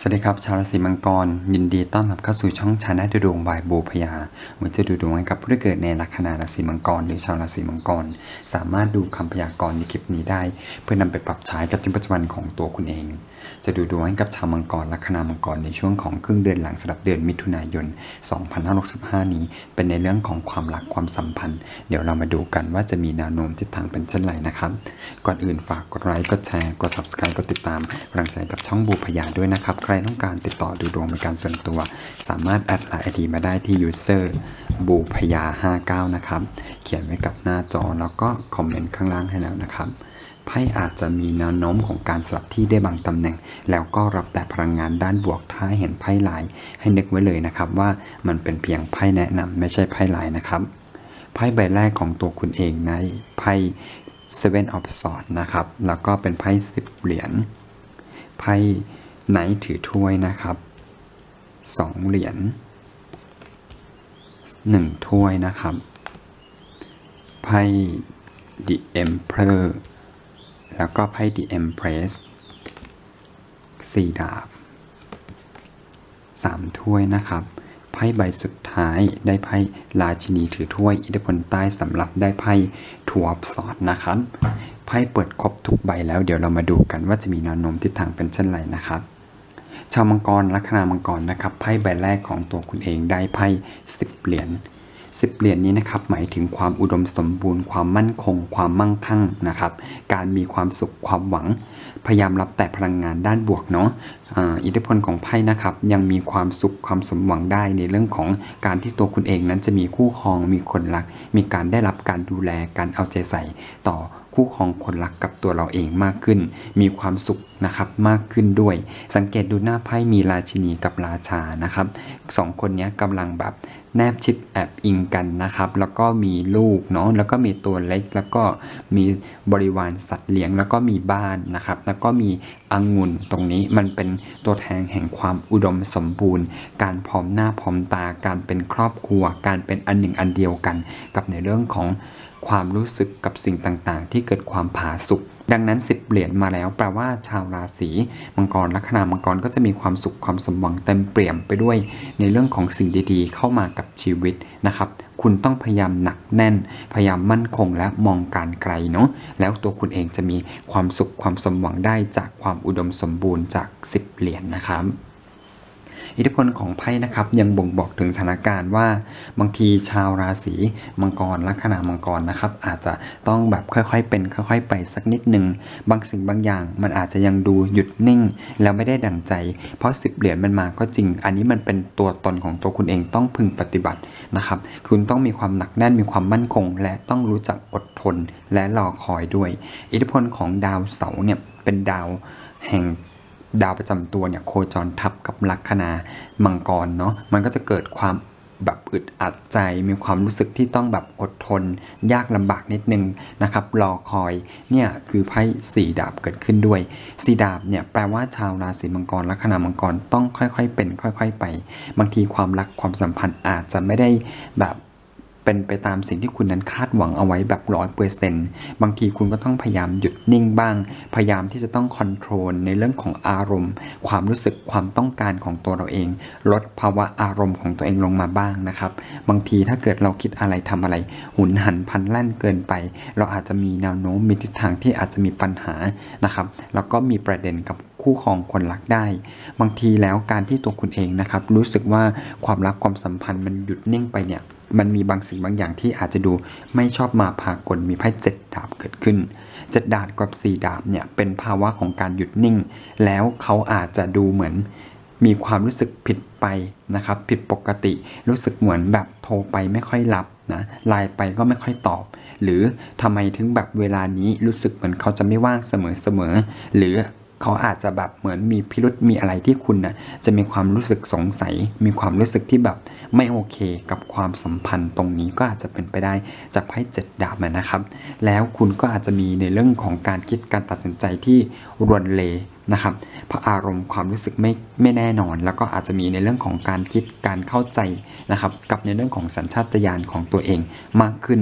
สวัสดีครับ ชาวราศีมังกร ยินดีต้อนรับเข้าสู่ช่องชาแนลดูดวงบายบูพยาวันจะดูดวงให้กับผู้ที่เกิดในลัคนาราศีมังกรหรือชาวราศีมังกร สามารถดูคำพยากรณ์ในคลิปนี้ได้ เพื่อนำไปปรับใช้กับชีวิตประจำวันของตัวคุณเอง จะดูดวงให้กับชาวมังกรลัคนามังกรในช่วงของครึ่งเดือนหลังสำหรับเดือนมิถุนายน 2565 นี้ เป็นในเรื่องของความรักความสัมพันธ์ เดี๋ยวเรามาดูกันว่าจะมีแนวโน้มทิศทางเป็นเช่นไรนะครับ ก่อนอื่นฝากกดไลค์กดแชร์กด subscribe กดติดตามกำลังใจกับช่องบูพยาด้วยนะครับ ใครต้องการติดต่อดูดวงเป็นการส่วนตัว สามารถแอดไลน์ไอดีมาได้ที่ user บูพยา59 นะครับ เขียนไว้กับหน้าจอแล้วก็คอมเมนต์ข้างล่างให้แล้วนะครับ ไพ่อาจจะมีแนวโน้มของการสลับที่ได้บางตำแหน่ง แล้วก็รับแต่พลังงานด้านบวกถ้าเห็นไพ่ลาย ให้นึกไว้เลยนะครับว่ามันเป็นเพียงไพ่แนะนำไม่ใช่ไพ่ลายนะครับไพ่ใบแรกของตัวคุณเองในไพ่ Seven of Swords นะครับ แล้วก็เป็นไพ่สิบเหรียญ ไพ่ไนท์ถือถ้วยนะครับสองเหรียญหนึ่งถ้วยนะครับ ไพ่ The Emperor แล้วก็ไพ่ The Empress สี่ดาบสามถ้วยนะครับ ไพ่ใบสุดท้ายได้ไพ่ราชินีถือถ้วย อิทธิพลใต้สำหรับได้ไพ่ทัวร์สอดนะครับ ไพ่เปิดครบทุกใบแล้วเดี๋ยวเรามาดูกันว่าจะมีแนวโน้มทิศทางเป็นเช่นไรนะครับชาวมังกรลัคนามังกรนะครับไพ่ใบแรกของตัวคุณเองได้ไพ่สิบเหรียญ สิบเหรียญนี้นะครับหมายถึงความอุดมสมบูรณ์ ความมั่นคง ความมั่งคั่งนะครับ การมีความสุขความหวัง พยายามรับแต่พลังงานด้านบวกเนาะอิทธิพลของไพ่นะครับ ยังมีความสุขความสมหวังได้ในเรื่องของการที่ตัวคุณเองนั้นจะมีคู่ครองมีคนรัก มีการได้รับการดูแลการเอาใจใส่ต่อคู่ครองคนรักกับตัวเราเองมากขึ้น มีความสุขนะครับมากขึ้นด้วย สังเกตดูหน้าไพ่มีราชินีกับราชานะครับสองคนนี้กำลังแบบ แนบชิดแอบอิงกันนะครับ แล้วก็มีลูกเนาะแล้วก็มีตัวเล็ก แล้วก็มีบริวารสัตว์เลี้ยง แล้วก็มีบ้านนะครับ แล้วก็มีองุ่นตรงนี้มันเป็นตัวแทนแห่งความอุดมสมบูรณ์ การพร้อมหน้าพร้อมตาการเป็นครอบครัว การเป็นอันหนึ่งอันเดียวกัน กับในเรื่องของ ความรู้สึกกับสิ่งต่างๆ ที่เกิดความผาสุกดังนั้น10เหรียญมาแล้วแปลว่าชาวราศีมังกรลัคนามังกรก็จะมีความสุขความสมหวังเต็มเปี่ยมไปด้วย ในเรื่องของสิ่งดีๆ เข้ามากับชีวิตนะครับคุณต้องพยายามหนักแน่น พยายามมั่นคงและมองการไกลเนาะแล้วตัวคุณเองจะมีความสุขความสมหวังได้จากความอุดมสมบูรณ์จาก10เหรียญนะครับ อิทธิพลของไพ่นะครับยังบ่งบอกถึงสถานการณ์ว่าบางทีชาวราศีมังกรลัคนามังกรนะครับ อาจจะต้องแบบค่อยๆเป็นค่อย ๆ ไปสักนิดหนึ่งบางสิ่งบางอย่างมันอาจจะยังดูหยุดนิ่ง แล้วไม่ได้ดั่งใจ เพราะสิบเหรียญมันมาก็จริง อันนี้มันเป็นตัวตนของตัวคุณเองต้องพึงปฏิบัตินะครับ คุณต้องมีความหนักแน่นมีความมั่นคง และต้องรู้จักอดทนและรอคอยด้วย อิทธิพลของดาวเสาร์เนี่ยเป็นดาวแห่ง ดาวประจำตัวเนี่ยโคจรทับกับลัคนามังกรเนาะมันก็จะเกิดความแบบอึดอัดใจมีความรู้สึกที่ต้องแบบอดทน ยากลำบากนิดนึงนะครับ รอคอยเนี่ยคือไพ่สี่ดาบเกิดขึ้นด้วยสี่ดาบเนี่ยแปลว่าชาวราศีมังกรลัคนามังกรต้องค่อยๆ เป็นค่อย ๆ ไป บางทีความรักความสัมพันธ์อาจจะไม่ได้แบบ เป็นไปตามสิ่งที่คุณนั้นคาดหวังเอาไว้แบบร้อยเปอร์เซนต์บางทีคุณก็ต้องพยายามหยุดนิ่งบ้าง พยายามที่จะต้องคอนโทรลในเรื่องของอารมณ์ ความรู้สึกความต้องการของตัวเราเอง ลดภาวะอารมณ์ของตัวเองลงมาบ้างนะครับ บางทีถ้าเกิดเราคิดอะไรทำอะไร หุนหันพันแล่นเกินไป เราอาจจะมีแนวโน้มมีทิศทางที่อาจจะมีปัญหานะครับ แล้วก็มีประเด็นกับคู่ครองคนรักได้ บางทีแล้วการที่ตัวคุณเองนะครับรู้สึกว่าความรักความสัมพันธ์มันหยุดนิ่งไปเนี่ย มันมีบางสิ่งบางอย่างที่อาจจะดูไม่ชอบมาพากลมีไพ่เจ็ดดาบเกิดขึ้นเจ็ดดาบกับสี่ดาบเนี่ยเป็นภาวะของการหยุดนิ่ง แล้วเขาอาจจะดูเหมือนมีความรู้สึกผิดไปนะครับ ผิดปกติรู้สึกเหมือนแบบโทรไปไม่ค่อยรับนะไลน์ไปก็ไม่ค่อยตอบ หรือทำไมถึงแบบเวลานี้รู้สึกเหมือนเขาจะไม่ว่างเสมอๆหรือ เขาอาจจะแบบเหมือนมีพิรุษมีอะไรที่คุณนะ่ะจะมีความรู้สึกสงสัย มีความรู้สึกที่แบบไม่โอเคกับความสัมพันธ์ตรงนี้ก็อาจจะเป็นไปได้จากไพ่เจ็ดดาบนะครับ แล้วคุณก็อาจจะมีในเรื่องของการคิดการตัดสินใจที่รวนเลนะครับเพราะอารมณ์ความรู้สึกไม่ไม่แน่นอน แล้วก็อาจจะมีในเรื่องของการคิดการเข้าใจนะครับ กับในเรื่องของสัญชาตญาณของตัวเองมากขึ้น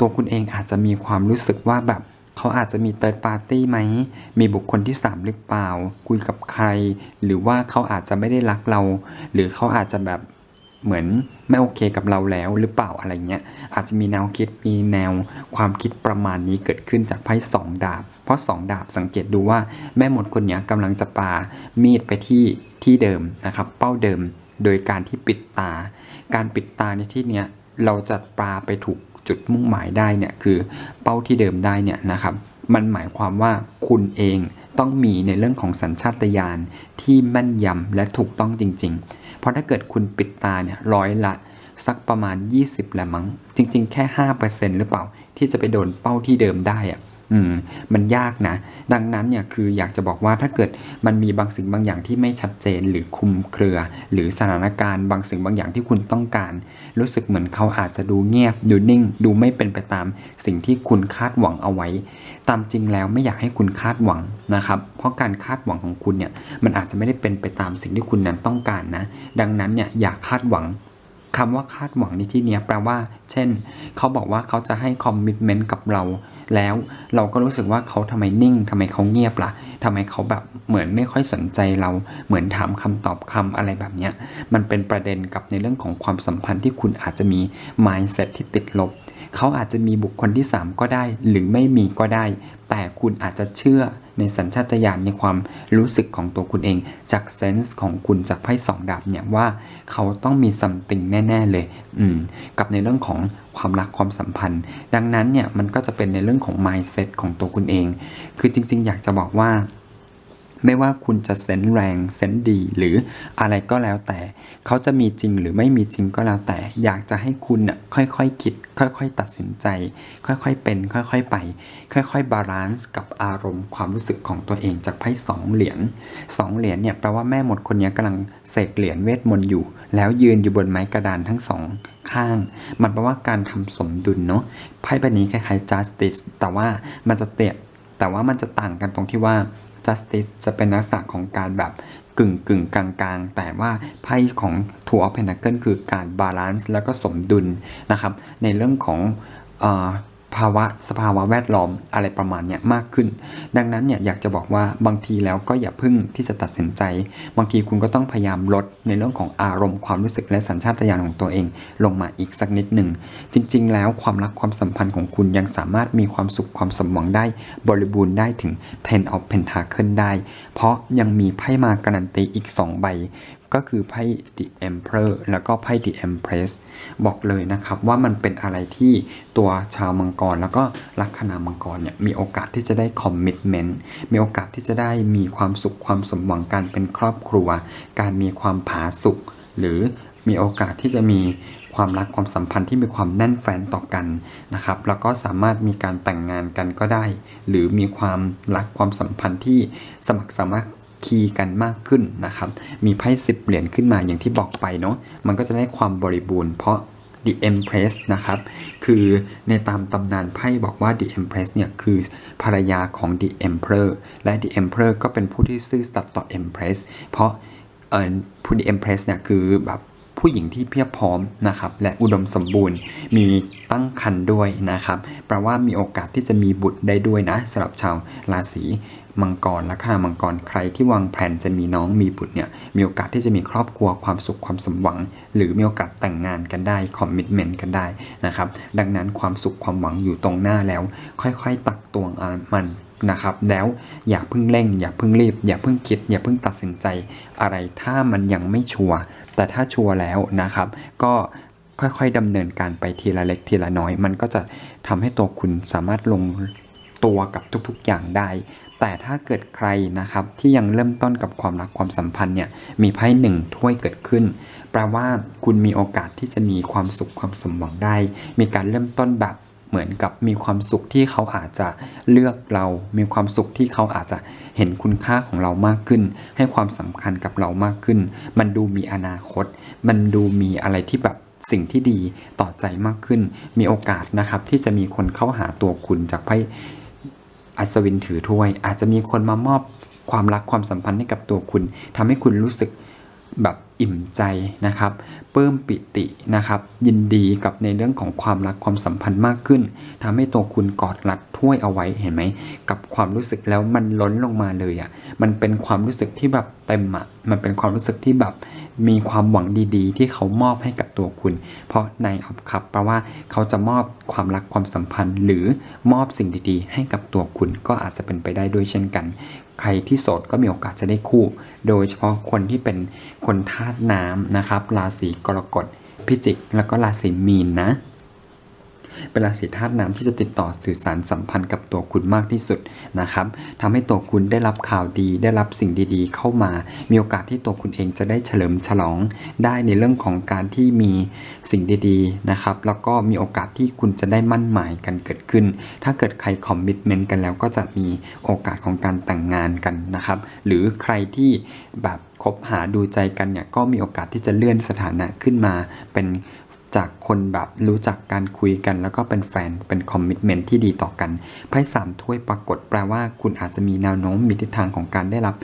ตัวคุณเองอาจจะมีความรู้สึกว่าแบบ เขาอาจจะมีเติร์ดปาร์ตี้ไหม มีบุคคลที่สามหรือเปล่า คุยกับใคร หรือว่าเขาอาจจะไม่ได้รักเรา หรือเขาอาจจะแบบเหมือนไม่โอเคกับเราแล้วหรือเปล่าอะไรเงี้ย อาจจะมีแนวคิดมีแนวความคิดประมาณนี้เกิดขึ้นจากไพ่สองดาบ เพราะสองดาบสังเกตดูว่าแม่หมดคนนี้กำลังจะปามีดไปที่ที่เดิมนะครับ เป้าเดิมโดยการที่ปิดตา การปิดตาในที่เนี้ยเราจะปาไปถูก จุดมุ่งหมายได้เนี่ยคือเป้าที่เดิมได้เนี่ยนะครับมันหมายความว่าคุณเองต้องมีในเรื่องของสัญชาตญาณที่แม่นยำและถูกต้องจริง ๆ เพราะถ้าเกิดคุณปิดตาเนี่ยร้อยละสักประมาณ 20แหละมั้ง จริง ๆ แค่ 5%หรือเปล่า ที่จะไปโดนเป้าที่เดิมได้อะ อืมมันยากนะ ดังนั้นเนี่ยคืออยากจะบอกว่าถ้าเกิดมันมีบางสิ่งบางอย่างที่ไม่ชัดเจนหรือคุมเครือ หรือสถานการณ์บางสิ่งบางอย่างที่คุณต้องการ รู้สึกเหมือนเขาอาจจะดูเงียบดูนิ่ง ดูไม่เป็นไปตามสิ่งที่คุณคาดหวังเอาไว้ ตามจริงแล้วไม่อยากให้คุณคาดหวังนะครับ เพราะการคาดหวังของคุณเนี่ยมันอาจจะไม่ได้เป็นไปตามสิ่งที่คุณนั้นต้องการนะ ดังนั้นเนี่ยอย่าคาดหวัง คำว่าคาดหวังในที่นี้แปลว่า เช่น เขาบอกว่าเขาจะให้คอมมิชเมนต์กับเรา แล้วเราก็รู้สึกว่าเขาทำไมนิ่งทำไมเขาเงียบละ่ะทำไมเขาแบบเหมือนไม่ค่อยสนใจเรา เหมือนถามคำตอบคำอะไรแบบเนี้ยมันเป็นประเด็นกับในเรื่องของความสัมพันธ์ที่คุณอาจจะมี mindset ที่ติดลบ เขาอาจจะมีบุคคลที่ 3 ก็ได้ หรือไม่มีก็ได้ แต่คุณอาจจะเชื่อ ในสัญชาตญาณในความรู้สึกของตัวคุณเอง จากเซนส์ของคุณจากไพ่สองดาบเนี่ยว่าเขาต้องมีซัมติงแน่ ๆ เลย อืม กับในเรื่องของความรักความสัมพันธ์ ดังนั้นเนี่ยมันก็จะเป็นในเรื่องของ mindset ของตัวคุณเอง คือจริง ๆ อยากจะบอกว่า ไม่ว่าคุณจะเซนแรงเซนดี หรืออะไรก็แล้วแต่ เขาจะมีจริงหรือไม่มีจริงก็แล้วแต่ อยากจะให้คุณน่ะค่อยๆคคิด ค่อย ๆ ตัดสินใจ ค่อยๆเป็น ค่อยๆไป ค่อยๆบาลานซ์กับอารมณ์ความรู้สึกของตัวเองจากไพ่สองเหรียญสองเหรียญเนี่ยแปลว่าแม่หมดคนนี้กำลังเสกเหรียญเวทมนต์อยู่ แล้วยืนอยู่บนไม้กระดานทั้งสองข้าง มันแปลว่าการทำสมดุลเนาะไพ่ใบนี้คล้ายๆ justice แต่ว่ามันจะเตียแต่ว่ามันจะต่างกันตรงที่ว่า justice จะเป็นลักษณะของการแบบกึ่งกึ่งกลางกลางๆแต่ว่าไพ่ของ two of pentacle คือการบาลานซ์แล้วก็สมดุลนะครับ ในเรื่องของอ ภาวะสภาวะแวดล้อมอะไรประมาณเนี้ยมากขึ้น ดังนั้นเนี่ยอยากจะบอกว่าบางทีแล้วก็อย่าพึ่งที่จะตัดสินใจ บางทีคุณก็ต้องพยายามลดในเรื่องของอารมณ์ความรู้สึกและสัญชาตญาณของตัวเอง ลงมาอีกสักนิดหนึ่ง จริง ๆ แล้วความรักความสัมพันธ์ของคุณยังสามารถมีความสุขความสมหวังได้บริบูรณ์ได้ถึง Ten of Pentacle ได้ เพราะยังมีไพ่มาการันตีอีก 2 ใบก็คือไพ่ The Emperor แล้วก็ไพ่ The Empress บอกเลยนะครับว่ามันเป็นอะไรที่ตัวชาวมังกร แล้วก็ลัคนามังกรเนี่ยมีโอกาสที่จะได้คอมมิ t เมนต์มีโอกาสที่จะได้มีความสุขความสมหวังการเป็นครอบครัว การมีความผาสุกหรือมีโอกาสที่จะมีความรักความสัมพันธ์ที่มีความแน่นแฟนต่อกันนะครับ แล้วก็สามารถมีการแต่งงานกันก็ได้ หรือมีความรักความสัมพันธ์ที่สมัครสามารถ คีย์กันมากขึ้นนะครับ มีไพ่สิบเหรียญขึ้นมาอย่างที่บอกไปเนาะ มันก็จะได้ความบริบูรณ์เพราะ The Empress นะครับ คือในตามตำนานไพ่บอกว่า The Empress เนี่ยคือภรรยาของ The Emperor และ The Emperor ก็เป็นผู้ที่ซื่อสัตย์ต่อ Empress เพราะเออผู้ The Empress เนี่ยคือแบบผู้หญิงที่เพียบพร้อมนะครับ และอุดมสมบูรณ์ มีตั้งครรภ์ด้วยนะครับ แปลว่ามีโอกาสที่จะมีบุตรได้ด้วยนะสำหรับชาวราศี มังกรและข้ามังกรใครที่วางแผนจะมีน้องมีบุตรเนี่ยมีโอกาสที่จะมีครอบครัวความสุขความสมหวัง หรือมีโอกาสแต่งงานกันได้คอมมิชเมนต์กันได้นะครับดังนั้นความสุขความหวังอยู่ตรงหน้าแล้ว ค่อยๆ ตักตวงมันนะครับแล้วอย่าเพิ่งเร่ง อย่าเพิ่งรีบ อย่าเพิ่งคิด อย่าเพิ่งตัดสินใจอะไรถ้ามันยังไม่ชัวร์แต่ถ้าชัวร์แล้วนะครับ ก็ค่อยๆดำเนินการไปทีละเล็กทีละน้อย มันก็จะทำให้ตัวคุณสามารถลงตัวกับทุกๆอย่างได้ แต่ถ้าเกิดใครนะครับที่ยังเริ่มต้นกับความรักความสัมพันธ์เนี่ยมีไพ่หนึ่งถ้วยเกิดขึ้น แปลว่าคุณมีโอกาสที่จะมีความสุขความสมหวังได้ มีการเริ่มต้นแบบเหมือนกับมีความสุขที่เขาอาจจะเลือกเรา มีความสุขที่เขาอาจจะเห็นคุณค่าของเรามากขึ้น ให้ความสำคัญกับเรามากขึ้น มันดูมีอนาคต มันดูมีอะไรที่แบบสิ่งที่ดีต่อใจมากขึ้น มีโอกาสนะครับที่จะมีคนเข้าหาตัวคุณจากไพ่ อัศวินถือถ้วย อาจจะมีคนมามอบความรักความสัมพันธ์ให้กับตัวคุณทำให้คุณรู้สึกแบบอิ่มใจนะครับ ปลื้มปิตินะครับ ยินดีกับในเรื่องของความรักความสัมพันธ์มากขึ้นทำให้ตัวคุณกอดรัดถ้วยเอาไว้เห็นไหม กับความรู้สึกแล้วมันล้นลงมาเลยอะ่ะมันเป็นความรู้สึกที่แบบเต็มอะ่ะมันเป็นความรู้สึกที่แบบมีความหวังดีๆ ที่เขามอบให้กับตัวคุณ เพราะในออฟคัพแปลว่าเขาจะมอบความรักความสัมพันธ์ หรือมอบสิ่งดีๆ ให้กับตัวคุณก็อาจจะเป็นไปได้ด้วยเช่นกัน ใครที่โสดก็มีโอกาสจะได้คู่ โดยเฉพาะคนที่เป็นคนธาตุน้ำนะครับ ราศีกรกฎ พิจิก แล้วก็ราศีมีนนะ เป็นราศีธาตุน้ำที่จะติดต่อสื่อสารสัมพันธ์กับตัวคุณมากที่สุดนะครับทำให้ตัวคุณได้รับข่าวดี ได้รับสิ่งดีๆ เข้ามา มีโอกาสที่ตัวคุณเองจะได้เฉลิมฉลองได้ในเรื่องของการที่มีสิ่งดีๆนะครับแล้วก็มีโอกาสที่คุณจะได้มั่นหมายกันเกิดขึ้น ถ้าเกิดใครคอมมิชเมนต์กันแล้วก็จะมีโอกาสของการแต่งงานกันนะครับหรือใครที่แบบคบหาดูใจกันเนี่ยก็มีโอกาสที่จะเลื่อนสถานะขึ้นมาเป็น จากคนแบบรู้จักการคุยกันแล้วก็เป็นแฟนเป็นคอมมิชเมนต์ที่ดีต่อกันไพ่สามถ้วยปรากฏแปลว่าคุณอาจจะมีแนวโน้มมีทิศทางของการได้รับ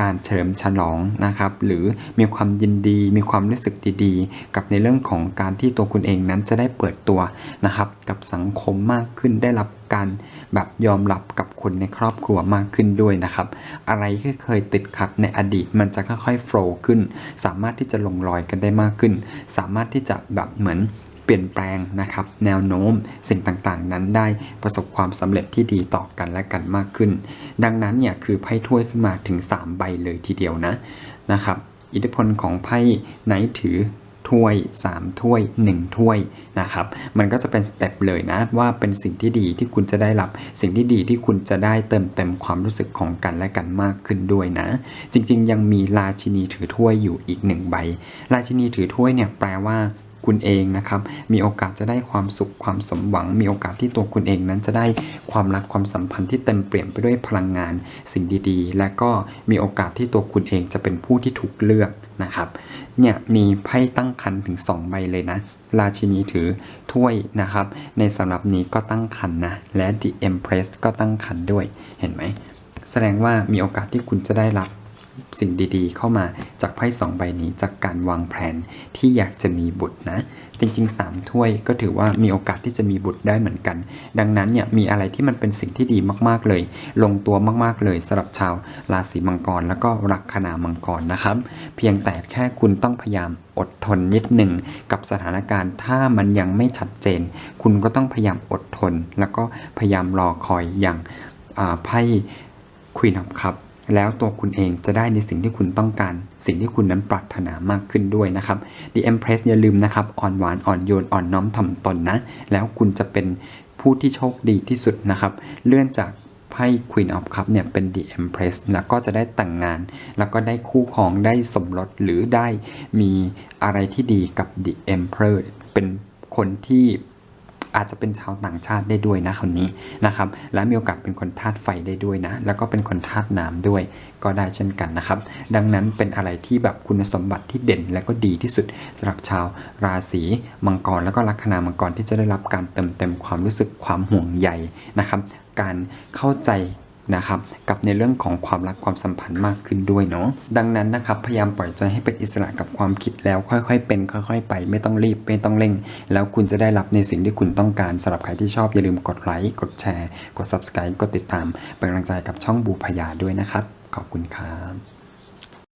การเฉลิมฉลองนะครับ หรือมีความยินดีมีความรู้สึกดีๆ กับในเรื่องของการที่ตัวคุณเองนั้นจะได้เปิดตัวนะครับ กับสังคมมากขึ้นได้รับการ แบบยอมรับกับคนในครอบครัวมากขึ้นด้วยนะครับ อะไรที่เคยติดขัดในอดีตมันจะค่อยๆโฟล์ขึ้น สามารถที่จะลงรอยกันได้มากขึ้น สามารถที่จะแบบเหมือนเปลี่ยนแปลงนะครับแนวโน้มสิ่งต่างๆ นั้นได้ประสบความสำเร็จที่ดีต่อกันและกันมากขึ้น ดังนั้นเนี่ยคือไพ่ถ้วยขึ้นมาถึง 3 ใบเลยทีเดียวนะนะครับ อิทธิพลของไพ่ไหนถือ ถ้วย 3 ถ้วย 1 ถ้วยนะครับ มันก็จะเป็นสเต็ปเลยนะว่าเป็นสิ่งที่ดีที่คุณจะได้รับ สิ่งที่ดีที่คุณจะได้เติมเต็มความรู้สึกของกันและกันมากขึ้นด้วยนะ จริงๆ ยังมีราชินีถือถ้วยอยู่อีกหนึ่งใบ ราชินีถือถ้วยเนี่ยแปลว่า คุณเองนะครับ มีโอกาสจะได้ความสุขความสมหวัง มีโอกาสที่ตัวคุณเองนั้นจะได้ความรักความสัมพันธ์ที่เต็มเปี่ยมไปด้วยพลังงานสิ่งดีๆ และก็มีโอกาสที่ตัวคุณเองจะเป็นผู้ที่ถูกเลือกนะครับ เนี่ยมีไพ่ตั้งคันถึง 2 ใบเลยนะ ราชินีถือถ้วยนะครับ ในสำหรับนี้ก็ตั้งคันนะ และ The Empress ก็ตั้งคันด้วย เห็นไหม แสดงว่ามีโอกาสที่คุณจะได้รับ สิ่งดี ๆ เข้ามาจากไพ่สองใบนี้จากการวางแผนที่อยากจะมีบุตรนะ จริง ๆ 3 ถ้วยก็ถือว่ามีโอกาสที่จะมีบุตรได้เหมือนกัน ดังนั้นเนี่ยมีอะไรที่มันเป็นสิ่งที่ดีมากๆเลย ลงตัวมากๆเลยสำหรับชาวราศีมังกร แล้วก็ลัคนามังกรนะครับ เพียงแต่แค่คุณต้องพยายามอดทนนิดหนึ่งกับสถานการณ์ถ้ามันยังไม่ชัดเจน คุณก็ต้องพยายามอดทน แล้วก็พยายามรอคอยอย่างไพ่ควีน of คัพ แล้วตัวคุณเองจะได้ในสิ่งที่คุณต้องการ สิ่งที่คุณนั้นปรารถนามากขึ้นด้วยนะครับ The Empress อย่าลืมนะครับอ่อนหวานอ่อนโยนอ่อนน้อมถ่อมตนนะ แล้วคุณจะเป็นผู้ที่โชคดีที่สุดนะครับ เลื่อนจากไพ่ Queen of Cup เนี่ยเป็น The Empress แล้วก็จะได้แต่งงาน แล้วก็ได้คู่ครองได้สมรสหรือได้มีอะไรที่ดีกับ The Emperor เป็นคนที่ อาจจะเป็นชาวต่างชาติได้ด้วยนะคนนี้นะครับ และมีโอกาสเป็นคนธาตุไฟได้ด้วยนะ แล้วก็เป็นคนธาตุน้ำด้วย ก็ได้เช่นกันนะครับ ดังนั้นเป็นอะไรที่แบบคุณสมบัติที่เด่นและก็ดีที่สุดสำหรับชาวราศีมังกร แล้วก็ลัคนามังกรที่จะได้รับการเติมเต็มความรู้สึกความห่วงใยนะครับการเข้าใจ นะครับกับในเรื่องของความรักความสัมพันธ์มากขึ้นด้วยเนาะดังนั้นนะครับพยายามปล่อยใจให้เป็นอิสระกับความคิดแล้วค่อยๆ เป็น ค่อย ๆ ไป ไม่ต้องรีบไม่ต้องเร่ง แล้วคุณจะได้รับในสิ่งที่คุณต้องการสำหรับใครที่ชอบอย่าลืมกดไลค์กดแชร์ กด subscribe กดติดตามเป็นกำลังใจกับช่องบูพยาด้วยนะครับขอบคุณครับ